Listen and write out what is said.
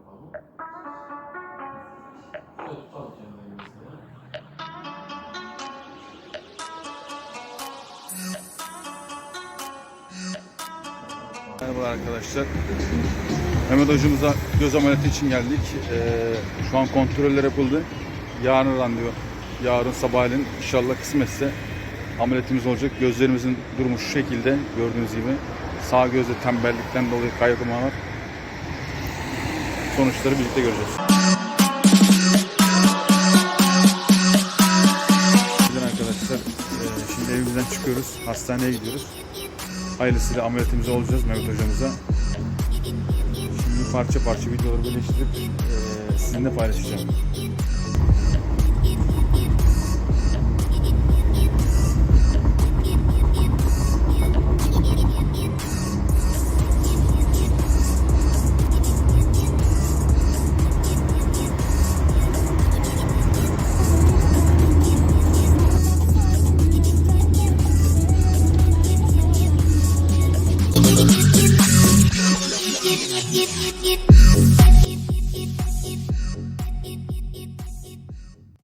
yapalım. Arkadaşlar. Mehmet hocamıza göz ameliyatı için geldik. Ee, şu an kontroller yapıldı. Yarın randevu. Yarın sabahleyin inşallah kısmetse ameliyatımız olacak. Gözlerimizin durumu şu şekilde gördüğünüz gibi. Sağ gözde tembellikten dolayı kaygım var. Sonuçları birlikte göreceğiz. Arkadaşlar. ee, şimdi evimizden çıkıyoruz. Hastaneye gidiyoruz. Hayırlısıyla ameliyatımızı olacağız Mehmet hocamıza. Şimdi parça parça videoları birleştirip eee sizinle paylaşacağım. it, it, it, it.